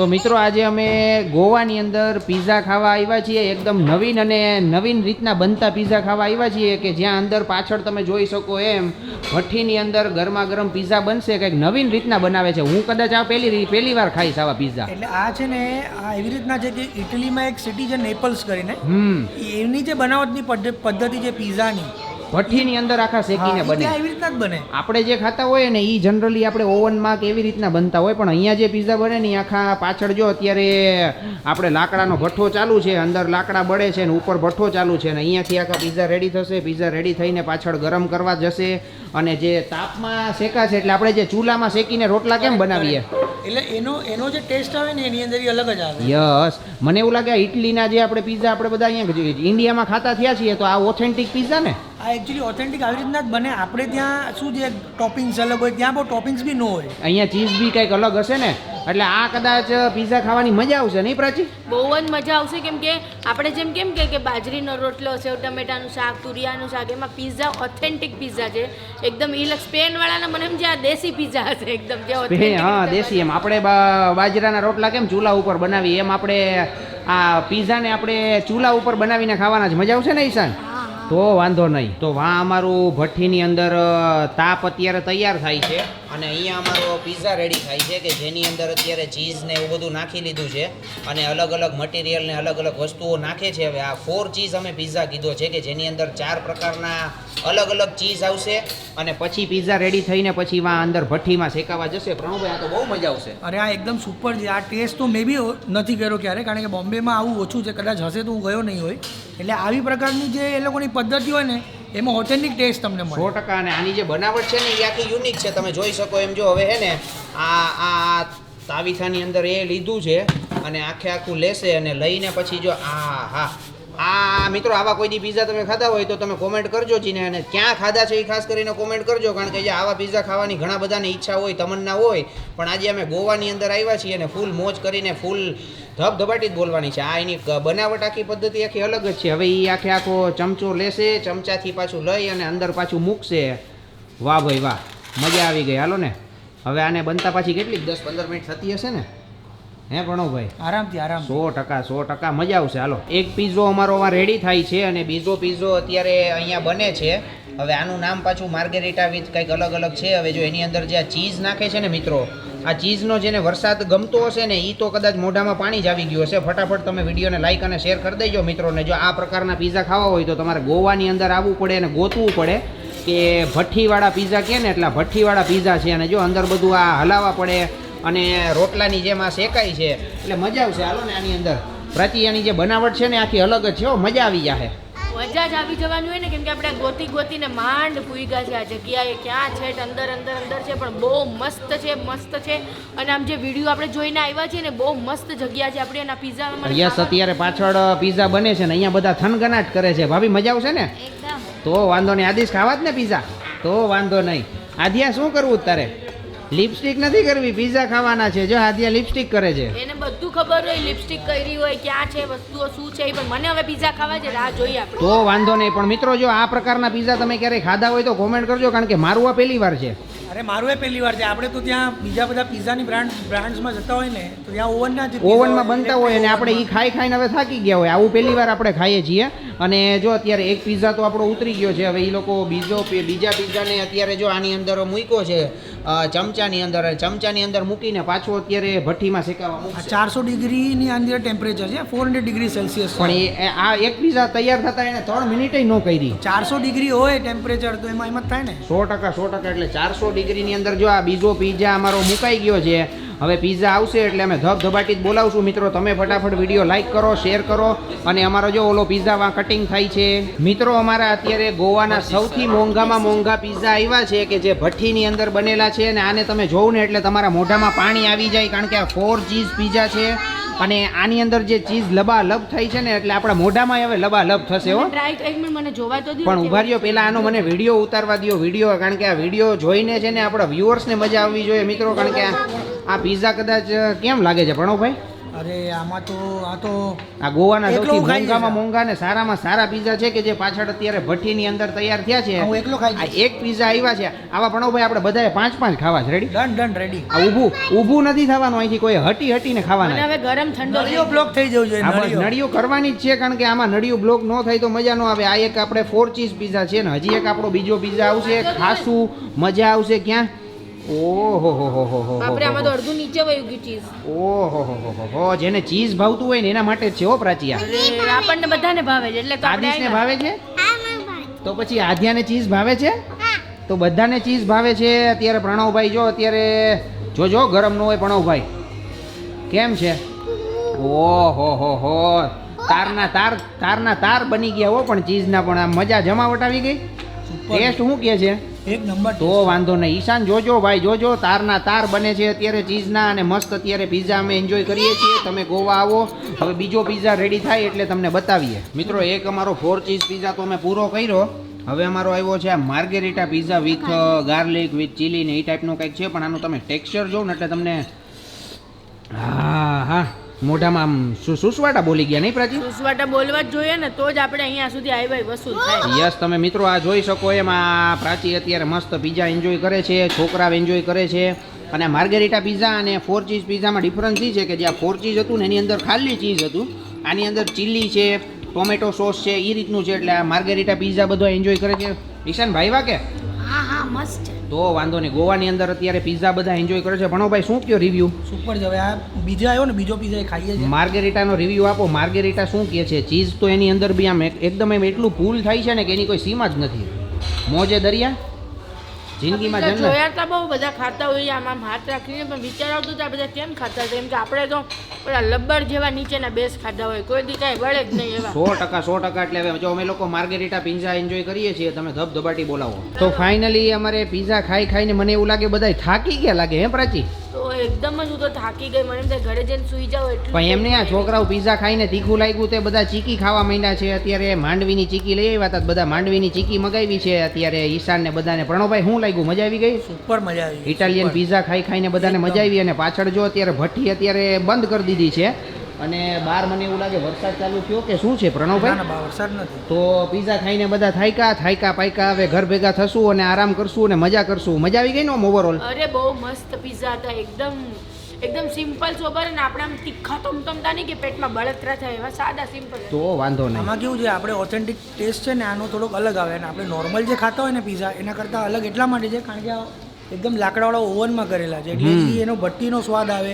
તો મિત્રો આજે અમે ગોવાની અંદર પીઝા ખાવા આવ્યા છીએ. એકદમ નવીન અને નવીન રીતના બનતા પીઝા ખાવા આવ્યા છીએ કે જ્યાં અંદર પાછળ તમે જોઈ શકો એમ ભઠ્ઠીની અંદર ગરમા ગરમ પીઝા બનશે. કંઈક નવીન રીતના બનાવે છે. હું કદાચ આ પહેલી પહેલી વાર ખાઈશ આવા પીઝા એટલે આ છે ને આ એવી રીતના છે કે ઇટલીમાં એક સિટી છે નેપલ્સ કરીને. હમ. એની જે બનાવટની પદ્ધ- પદ્ધતિ છે પીઝાની ભઠ્ઠીની અંદર આખા શેકીને બને. એવી રીતના જ બને. આપણે જે ખાતા હોય ને એ જનરલી આપણે ઓવનમાં કે એવી રીતના બનતા હોય પણ અહીંયા જે પીઝા બને ને આખા પાછળ જો અત્યારે આપણે લાકડાનો ભઠ્ઠો ચાલુ છે અંદર લાકડા બળે છે ને ઉપર ભઠ્ઠો ચાલુ છે ને અહીંયાથી આખા પીઝા રેડી થશે પીઝા રેડી થઈને પાછળ ગરમ કરવા જશે અને જે તાપમાં શેકાશે એટલે આપણે જે ચૂલામાં શેકીને રોટલા કેમ બનાવીએ? એટલે એનો એનો જે ટેસ્ટ આવે ને એની અંદર અલગ જ આવે. યસ. મને એવું લાગે ઇટલીના જે આપણે પીઝા આપણે બધા અહીંયા ઇન્ડિયામાં ખાતા થયા છીએ તો આ ઓથેન્ટિક પીઝા ને? આ એકચ્યુઅલી ઓથેન્ટિક આવી રીતના જ બને. આપણે ત્યાં શું છે ટોપિંગ્સ અલગ હોય ત્યાં બહુ ટોપિંગ્સ બી ન હોય. અહીંયા ચીઝ બી કંઈક અલગ હશે ને? એટલે આ કદાચ પીઝા ખાવાની મજા આવશે નહીં પ્રાચી? બહુ જ મજા આવશે કેમ કે આપણે જેમ કેમ કે કે બાજરીનો રોટલો સેવ ટમેટાનું શાક તુરિયાનું શાક એમાં પીઝા ઓથેન્ટિક પીઝા છે. એકદમ ઈ સ્પેન સ્પેનવાળાના મને એમ છે આ દેશી પીઝા હશે એકદમ જે હા દેશી એમ. આપણે બાજરાના રોટલા કેમ ચૂલા ઉપર બનાવી એમ આપણે આ પીઝાને આપણે ચૂલા ઉપર બનાવીને ખાવાના જ. મજા આવશે ને ઈશાન. તો વાંધો નહીં. તો વાં અમારું ભઠ્ઠીની અંદર તાપ અત્યારે તૈયાર થાય છે અને અહીંયા અમારો પીઝા રેડી થાય છે કે જેની અંદર અત્યારે ચીઝ ને એવું બધું નાખી લીધું છે અને અલગ અલગ મટીરિયલ ને અલગ અલગ વસ્તુઓ નાખે છે. હવે આ ફોર ચીઝ અમે પીઝા કીધો છે કે જેની અંદર ચાર પ્રકારના અલગ અલગ ચીઝ આવશે અને પછી પીઝા રેડી થઈને પછી વા અંદર ભઠ્ઠીમાં શેકાવા જશે. પ્રણુભાઈ આ તો બહુ મજા આવશે. અરે આ એકદમ સુપર છે. આ ટેસ્ટ તો મેં બી નથી કર્યો ક્યારે કારણ કે બોમ્બેમાં આવું ઓછું છે. કદાચ હશે તો હું ગયો નહીં હોય. એટલે આવી પ્રકારની જે એ લોકોની પદ્ધતિ હોય ને એમાં ઓથેન્ટિક ટેસ્ટ તમને સો ટકા અને આની જે બનાવટ છે ને એ આખી યુનિક છે. તમે જોઈ શકો એમ જો હવે હે ને આ આ તાવીથાની અંદર એ લીધું છે અને આખે આખું લેશે અને લઈને પછી જો આ હા આ મિત્રો, આવા કોઈ દી પીઝા તમે ખાધા હોય તો તમે કોમેન્ટ કરજો જીને અને ક્યાં ખાધા છે એ ખાસ કરીને કોમેન્ટ કરજો. કારણ કે જે આવા પીઝા ખાવાની ઘણા બધાને ઈચ્છા હોય, તમન્ના હોય, પણ આજે અમે ગોવાની અંદર આવ્યા છીએ અને ફૂલ મોજ કરીને ફૂલ ધબધબાટી જ બોલવાની છે. આ એની બનાવટ આખી પદ્ધતિ આખી અલગ જ છે. હવે એ આખે આખો ચમચો લેશે, ચમચાથી પાછું લઈ અને અંદર પાછું મૂકશે. વાહ ભાઈ વાહ, મજા આવી ગઈ. હાલો ને. હવે આને બનતા પાછી કેટલી દસ પંદર મિનિટ થતી હશે ને? હે પ્રણવભાઈ? આરામથી આરામ સો ટકા સો ટકા મજા આવશે. હાલો. એક પીઝો અમારો આ રેડી થાય છે અને બીજો પીઝો અત્યારે અહીંયા બને છે. હવે આનું નામ પાછું માર્ગેરિટા વિથ કંઈક અલગ અલગ છે. હવે જો એની અંદર જે આ ચીઝ નાખે છે ને મિત્રો આ ચીઝનો જેને વરસાદ ગમતો હશે ને એ તો કદાચ મોઢામાં પાણી જ આવી ગયું હશે. ફટાફટ તમે વિડીયોને લાઈક અને શેર કરી દેજો મિત્રોને. જો આ પ્રકારના પીઝા ખાવા હોય તો તમારે ગોવાની અંદર આવવું પડે અને ગોતવું પડે કે ભઠ્ઠીવાળા પીઝા કહે ને એટલે ભઠ્ઠીવાળા પીઝા છે. અને જો અંદર બધું આ હલાવવા પડે અને રોટલાની જેમ આ શેકાય છે. એટલે મજા આવશે. હાલો ને આની અંદર. પ્રતિયાની જે બનાવટ છે ને આખી અલગ જ છે હો. મજા આવી જાહે. મજા જ આવી જવાની હોય ને કેમ કે આપણે ગોતી ગોતીને માંડ ગયા છે આ જગ્યાએ. ક્યાં છે અંદર અંદર અંદર છે પણ બહુ મસ્ત છે મસ્ત છે. અને આમ જે વીડિયો આપણે જોઈને આવ્યા છીએ ને બહુ મસ્ત જગ્યા છે આપણે. એના પીઝામાં પીઝા યસ અત્યારે પાછળ પીઝા બને છે ને અહીંયા બધા થનગનાટ કરે છે. ભાભી મજા આવશે ને? તો વાંધો નહીં. આદિશ ખાવા જ ને પીઝા તો વાંધો નહીં. આધ્યા શું કરવું તારે? લિપસ્ટિક નથી કરવી પીઝા ખાવાના છે. જો આદિયા લિપસ્ટિક કરે છે. એને બધું ખબર હોય લિપસ્ટિક કરી હોય ક્યાં છે વસ્તુઓ શું છે પણ. મને હવે પીઝા ખાવા છે રાહ જોઈએ આપણે. તો વાંધો નહીં પણ મિત્રો જો આ પ્રકારના પીઝા તમે ક્યારેય ખાધા હોય તો કોમેન્ટ કરજો કારણ કે મારું આ પહેલી વાર છે. અરે મારું એ પહેલી વાર છે. આપણે તો ત્યાં બીજા બધા પીઝાની બ્રાન્ડ બ્રાન્ડ્સમાં જતા હોય ને તો ત્યાં ઓવનના જ ઓવનમાં બનતા હોય અને આપણે એ ખાઈ ખાઈને હવે થાકી ગયા હોય. આવું પહેલી વાર આપણે ખાઈએ છીએ. અને જો અત્યારે એક પીઝા તો આપણો ઉતરી ગયો છે. હવે એ લોકો બીજો બીજા પીઝાને અત્યારે જો આની અંદર મૂક્યો છે ચમચાની અંદર ચમચાની અંદર મૂકીને પાછો અત્યારે ભઠ્ઠીમાં શેકાવા ચારસો ડિગ્રીની અંદર ટેમ્પરેચર છે ફોર હંડ્રેડ ડિગ્રી સેલ્સિયસ પણ એ- આ એક પીઝા તૈયાર થતા એને ત્રણ મિનિટે ન કરી. ચારસો ડિગ્રી હોય ટેમ્પરેચર તો એમાં એમ જ થાય ને? સો ટકા સો ટકા એટલે ચારસો ડિગ્રીની અંદર જો આ બીજો પીઝા અમારો મુકાઈ ગયો છે હવે પીઝા આવશે એટલે અમે ધબધબાટી જ બોલાવશું. મિત્રો તમે ફટાફટ વીડિયો લાઈક કરો શેર કરો અને અમારો જો ઓલો પીઝામાં કટિંગ થાય છે. મિત્રો અમારા અત્યારે ગોવાના સૌથી મોંઘામાં મોંઘા પીઝા આવ્યા છે કે જે ભઠ્ઠીની અંદર બનેલા છે અને આને તમે જોવું ને એટલે તમારા મોઢામાં પાણી આવી જાય કારણ કે આ ફોર ચીઝ પીઝા છે. અને આની અંદર જે ચીઝ લબાલબ થઈ છે ને એટલે આપણા મોઢામાં હવે લબાલબ થશે હો. મને જોવા તો પણ ઊભા રહ્યો પેલા આનો મને વીડિયો ઉતારવા દ્યો વીડિયો કારણ કે આ વીડિયો જોઈને છે ને આપણા વ્યુઅર્સને મજા આવવી જોઈએ મિત્રો કારણ કે આ- પીઝા કદાચ કેમ લાગે છે પ્રણવભાઈ અરે આમાં તો આ તો આ ગોવાના સૌથી મોંઘામાં મોંઘા ને સારામાં સારા પીઝા છે કે જે પાછળ અત્યારે ભઠ્ઠીની અંદર તૈયાર થયા છે? હું એકલો ખાઈ આ. એક પીઝા આવ્યા છે. આવા પ્રણવભાઈ આપણે બધાએ પાંચ પાંચ ખાવા છે. રેડી ડન ડન રેડી આ ઊભું ઊભું નથી થવાનું અહીંથી કોઈ હટી હટીને ખાવાનું. ખાવાના હવે ગરમ ઠંડો નળિયો બ્લોક થઈ જવું જોઈએ બસ નળીઓ. કરવાની જ છે કારણ કે આમાં નળિયું બ્લોક ન થાય તો મજા ન આવે. આ એક આપણે ફોર ચીઝ પીઝા છે ને હજી એક આપણો બીજો પીઝા આવશે. ખાસું મજા આવશે ક્યાં? ઓહો હો હો હો હો બાપરે આમાં તો અડધું નીચે વયું ગયું ચીઝ ઓહો હો હો હો હો જેને ચીઝ ભાવતું હોય ને એના માટે છે હો પ્રાચિયા. અરે આપણને બધાને ભાવે છે એટલે તો આપણે આદિશને ભાવે છે? તો પછી આધ્યાને ચીઝ ભાવે છે? તો બધાને ચીઝ ભાવે છે? અત્યારે પ્રણવભાઈ જો અત્યારે જોજો ગરમ ન હોય પ્રણવભાઈ. કેમ છે? ઓહો હો હો તારના તાર તારના તાર બની ગયા હો પણ ચીઝના પણ આમ મજા જમાવટ આવી ગઈ. ટેસ્ટ શું કહે છે? એક નંબર તો વાંધો નહીં. ઈશાન જોજો ભાઈ જોજો. તારના તાર બને છે અત્યારે ચીઝના અને મસ્ત અત્યારે પીઝા અમે એન્જોય કરીએ છીએ. તમે ગોવા આવો. હવે બીજો પીઝા રેડી થાય એટલે તમને બતાવીએ. મિત્રો એક અમારો ફોર ચીઝ પીઝા તો અમે પૂરો કર્યો. હવે અમારો આવ્યો છે આ margherita pizza with garlic with chilli ને એ ટાઈપનું કંઈક છે પણ આનું તમે ટેક્સચર જોવો ને એટલે તમને હા હા. મોઢામાં આમ સુ સુસવાટા બોલી ગયા નહીં પ્રાચી? સુસવાટા બોલવા જ જોઈએ ને તો જ આપણે અહીંયા સુધી આવ્યા વસૂલ થાય. યસ તમે મિત્રો આ જોઈ શકો એમ આ પ્રાચી અત્યારે મસ્ત પીઝા એન્જોય કરે છે છોકરાઓ એન્જોય કરે છે. અને માર્ગેરિટા પીઝા અને ફોર ચીઝ પીઝામાં ડિફરન્સ એ છે કે જ્યાં ફોર ચીઝ હતું ને એની અંદર ખાલી ચીઝ હતું. આની અંદર ચીલી છે ટોમેટો સોસ છે એ રીતનું છે એટલે આ માર્ગેરિટા પીઝા બધો એન્જોય કરે છે. ઈશાન ભાઈ વાકે હા હા મસ્ત છે. તો વાંધો નહીં. ગોવાની અંદર અત્યારે પીઝા બધા એન્જોય કરે છે. ભણોભાઈ શું કયો રિવ્યુ સુપર જ હવે આ બીજો આવ્યો ને બીજો પીઝા ખાઈએ છીએ. માર્ગેરિટાનો રિવ્યુ આપો. માર્ગેરિટા શું કહે છે? ચીઝ તો એની અંદર બી આમ એકદમ એમ એટલું ફૂલ થાય છે ને કે એની કોઈ સીમા જ નથી. મોજે દરિયા જિંદગીમાં જન્મ જોયા તા બહુ બધા ખાતા હોઈએ આમ હાથ રાખીને પણ વિચાર આવતું હતું બધા કેમ ખાતા હતા? કેમ કે આપણે તો પેલા લબ્બર જેવા નીચેના બેસ ખાધા હોય કોઈ દી કાંઈ વળે જ નહીં એવા. સો ટકા સો ટકા એટલે હવે જો અમે લોકો માર્ગેરીટા પિઝા એન્જોય કરીએ છીએ તમે ધબધબાટી બોલાવો. તો ફાઇનલી અમારે પિઝા ખાઈ ખાઈને મને એવું લાગે બધા થાકી ગયા લાગે હે પ્રાચી? તો એકદમ જ હું તો થાકી ગઈ મને એમ થાય ઘરે જઈને સુઈ જાવ એટલે પણ એમને આ છોકરાઓ પીઝા ખાઈને તીખું લાગ્યું તે બધા ચીકી ખાવા માંડ્યા છે. અત્યારે માંડવીની ચીકી લઈ આવ્યા હતા બધા માંડવીની ચીકી મગાવી છે. અત્યારે ઈશાન ને બધાને પ્રણવભાઈ શું લાગ્યું? મજા આવી ગઈ? સુપર મજા આવી. ઇટાલિયન પીઝા ખાઈ ખાઈને બધાને મજા આવી અને પાછળ જો અત્યારે ભઠ્ઠી અત્યારે બંધ કરી દીધી છે. અને બાર મને એવું લાગે વરસાદ ચાલુ થયો કે શું છે ના પ્રણવભાઈ વરસાદ નથી. તો પીઝા ખાઈને બધા થાયકા થાયકા પાયકા હવે ઘર ભેગા થશું અને આરામ કરશું અને મજા કરશું. મજા આવી ગઈ ને ઓવરઓલ અરે બહુ મસ્ત પીઝા હતા. એકદમ એકદમ સિમ્પલ સોબર અને આપણે આમ તીખા તમતમતા નહીં કે પેટમાં બળતરા થાય એવા સાદા સિમ્પલ તો વાંધો નહીં. આમાં કેવું છે આપણે ઓથેન્ટિક ટેસ્ટ છે ને આનો થોડોક અલગ આવે અને આપણે નોર્મલ જે ખાતા હોય ને પીઝા એના કરતાં અલગ એટલા માટે છે કારણ કે આ એકદમ લાકડાવાળા ઓવનમાં કરેલા છે. એટલે એનો ભટ્ટીનો સ્વાદ આવે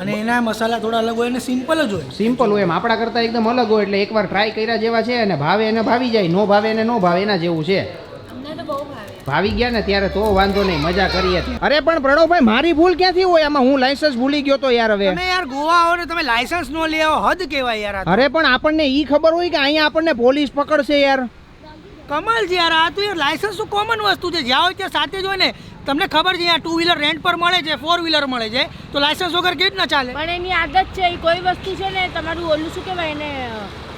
અને એના મસાલા થોડા અલગ હોય અને સિમ્પલ જ હોય. સિમ્પલ હોય એમ. આપણા કરતાં એકદમ અલગ હોય એટલે એકવાર ટ્રાય કર્યા જેવા છે અને ભાવે એને ભાવી જાય. નો ભાવે એને નો ભાવે એના જેવું છે. અમને તો બહુ ભાવે. ભાવી ગયા ને ત્યારે તો વાંધો નહીં. મજા કરીએ અરે પણ પ્રણવભાઈ મારી ભૂલ ક્યાંથી હોય? આમાં હું લાયસન્સ ભૂલી ગયો તો યાર હવે. તમે યાર ગોવા આવો ને તમે લાયસન્સ નો લઈ આવો હદ કહેવાય યાર અરે પણ આપણને ઈ ખબર હોય કે અહીંયા આપણને પોલીસ પકડશે યાર. કમાલ છે યાર. આ તો યાર લાયસન્સ તો કોમન વસ્તુ છે. જ્યાં હોય ત્યાં સાથે જ હોય ને. તમને ખબર છે, અહીંયા ટુ વ્હીલર રેન્ટ પર મળે છે ફોર વ્હીલર મળે છે, તો લાયસન્સ વગર કેવી રીતના ચાલે? પણ એની આદત છે, એ કોઈ વસ્તુ છે ને, તમારું ઓલું શું કહેવાય એને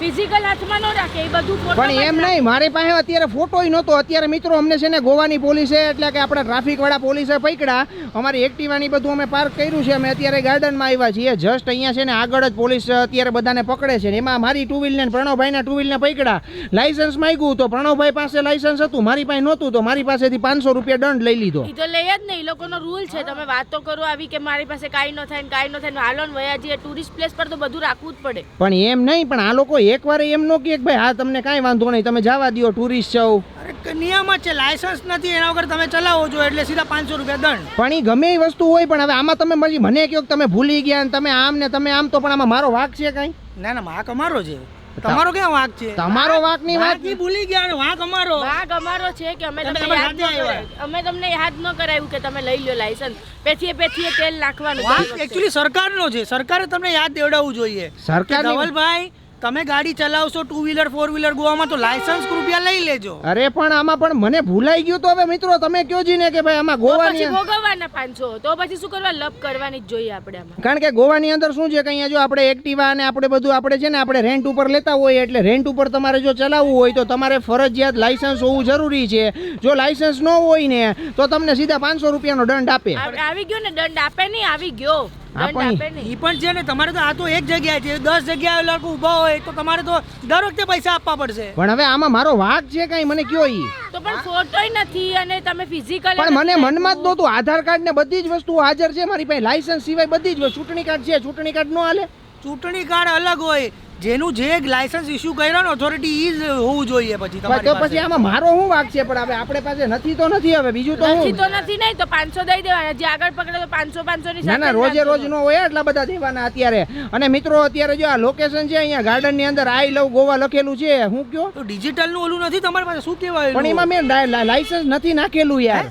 ફિઝિકલ હાથમાં ન રાખે એ બધું પણ એમ નહીં મારી પાસે અત્યારે ફોટોય નહોતો. અત્યારે મિત્રો અમને છે ને ગોવાની પોલીસે એટલે કે આપણે ટ્રાફિકવાળા પોલીસે પકડ્યા. અમારી એક્ટિવાની બધું અમે પાર્ક કર્યું છે. અમે અત્યારે ગાર્ડનમાં આવ્યા છીએ. જસ્ટ અહીંયા છે ને આગળ જ પોલીસ અત્યારે બધાને પકડે છે એમાં મારી ટુ વ્હીલને પ્રણવભાઈના ટુ વ્હીલને પકડ્યા. લાઇસન્સ માંગ્યું તો પ્રણવભાઈ પાસે લાયસન્સ હતું. મારી પાસે નહોતું તો મારી પાસેથી પાંચસો રૂપિયા દંડ લઈ લીધો. તો લઈ જ નહીં એ લોકોનો રૂલ છે. તમે વાતો કરો આવી કે મારી પાસે કાંઈ ન થાય ને કાંઈ ન થાય હાલો ને વયા જઈએ ટુરિસ્ટ પ્લેસ પર તો બધું રાખવું જ પડે. પણ એમ નહીં પણ આ લોકો એકવાર એમ નો કહે કે ભાઈ હા તમને કાંઈ વાંધો નહીં તમે જવા દો ટુરિસ્ટ છો. અરે નિયમ જ છે લાયસન્સ નથી એના વગર તમે ચલાવો છો એટલે સીધા પાંચસો રૂપિયા દંડ. પણ એ ગમે એ વસ્તુ હોય પણ હવે આમાં તમે મળી મને કહો કે તમે ભૂલી ગયા ને તમે આમ ને તમે આમ તો પણ આમાં મારો વાક છે કાંઈ? ના ના વાક અમારો છે. તમારો ક્યાં વાંક છે? તમારો વાંકની વાતની ભૂલી ગયા અને વાંક અમારો. વાક અમારો છે કે અમે તમે તમને યાદ ન અમે તમને યાદ ન કરાવ્યું કે તમે લઈ લો લાયસન્સ પેથીએ પેથીએ તેલ નાખવાનું વાક એક્ચ્યુઅલી સરકારનો છે. સરકારે તમને યાદ દેવડાવવું જોઈએ. સરકાર ધવલભાઈ તમે ગાડી ચલાવશો ટુ વ્હીલર ફોર વ્હીલર ગોવામાં તો લાયસન્સ રૂપિયા લઈ લેજો. અરે પણ આમાં પણ મને ભૂલાઈ ગયું તો હવે મિત્રો તમે કયો જીને કે ભાઈ આમાં ગોવાની ભોગવવાના પાંચસો. તો પછી શું કરવા? લપ કરવાની જ જોઈએ આપણે આમાં. કારણ કે ગોવાની અંદર શું છે કે અહીંયા જો આપણે એક્ટિવા અને આપણે બધું આપણે છે ને આપણે રેન્ટ ઉપર લેતા હોઈએ એટલે રેન્ટ ઉપર તમારે જો ચલાવવું હોય તો તમારે ફરજિયાત લાયસન્સ હોવું જરૂરી છે. જો લાયસન્સ ન હોય ને તો તમને સીધા પાંચસો રૂપિયાનો દંડ આપે. આવી ગયો ને દંડ આપે નહીં આવી ગયો. હા, પણ એ પણ છે ને તમારે તો આ તો એક જગ્યાએ છે દસ જગ્યાએ લોકો ઊભા હોય તો તમારે તો દર વખતે પૈસા આપવા પડશે. પણ હવે આમાં મારો વાક છે કઈ? મને કયો ઈ? તો પણ ફોટોય નથી અને તમે ફિઝિકલ પણ મને મનમાં જ નહોતું. આધાર કાર્ડ ને બધી જ વસ્તુ હાજર છે મારી પાસે. લાયસન્સ સિવાય બધી જ ચૂંટણી કાર્ડ છે ચૂંટણી કાર્ડ નો હાલે. ચૂંટણી કાર્ડ અલગ હોય. જેનું જે લાયસન્સ ઇસ્યુ કર્યો ને ઓથોરિટી ઈ હોવું જોઈએ પછી તમારી તો પછી આમાં મારો શું વાક છે? પણ હવે આપણે પાસે નથી તો નથી હવે બીજું તો નથી હું તો નથી નહીં તો પાંચસો દઈ દેવાના. જે આગળ પકડે તો પાંચસો પાંચસો ની ના ના રોજે રોજ નો હોય એટલા બધા દેવાના અત્યારે. અને મિત્રો અત્યારે જો આ લોકેશન છે અહીંયા ગાર્ડનની અંદર આઈ લવ ગોવા લખેલું છે. હું કયો? તો ડિજિટલનું ઓલું નથી તમારી પાસે? શું કહેવાય પણ એમાં મેં લાયસન્સ નથી નાખેલું યાર.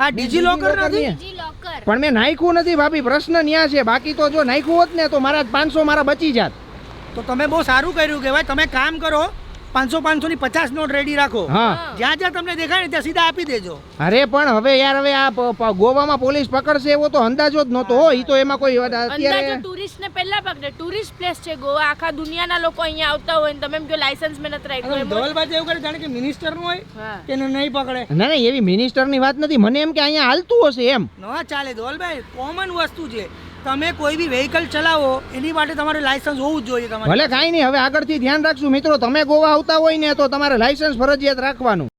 આ ડિજિલોકર નથી? પણ મેં નાખ્યું નથી ભાભી. પ્રશ્ન ન્યા છે. બાકી તો જો નાખ્યું હોત ને તો મારા પાંચસો મારા બચી જાત. તો તમે બહુ સારું કર્યું કે ભાઈ તમે કામ કરો પાંચસો પાંચસો ની પચાસ નોટ રેડી રાખો. હા. જ્યાં જ્યાં તમને દેખાય ને ત્યાં સીધા આપી દેજો. અરે પણ હવે યાર હવે આ ગોવામાં પોલીસ પકડશે એવો તો અંદાજો જ નહોતો હોય તો એમાં કોઈ અંદાજો અત્યારે ટુરિસ્ટ ને પહેલા પકડે. ટુરિસ્ટ પ્લેસ છે ગોવા. આખા દુનિયાના લોકો અહીંયા આવતા હોય ને તમે એમ કે લાયસન્સ મેં નથી રાખ્યું. ધવલભાઈ એવું કરે જાણે કે મિનિસ્ટરનું હોય કે નહીં પકડે. ના ના એવી મિનિસ્ટરની વાત નથી. મને એમ કે અહીંયા હાલતું હશે એમ. ન ચાલે ધવલભાઈ કોમન વસ્તુ છે. તમે કોઈ બી વેહિકલ ચલાવો, એની માટે તમારે લાયસન્સ હોવું જ જોઈએ તમારે. ભલે કાંઈ નહીં, હવે આગળથી ધ્યાન રાખશું મિત્રો. તમે ગોવા આવતા હોય ને, તો તમારે લાયસન્સ ફરજિયાત રાખવાનું.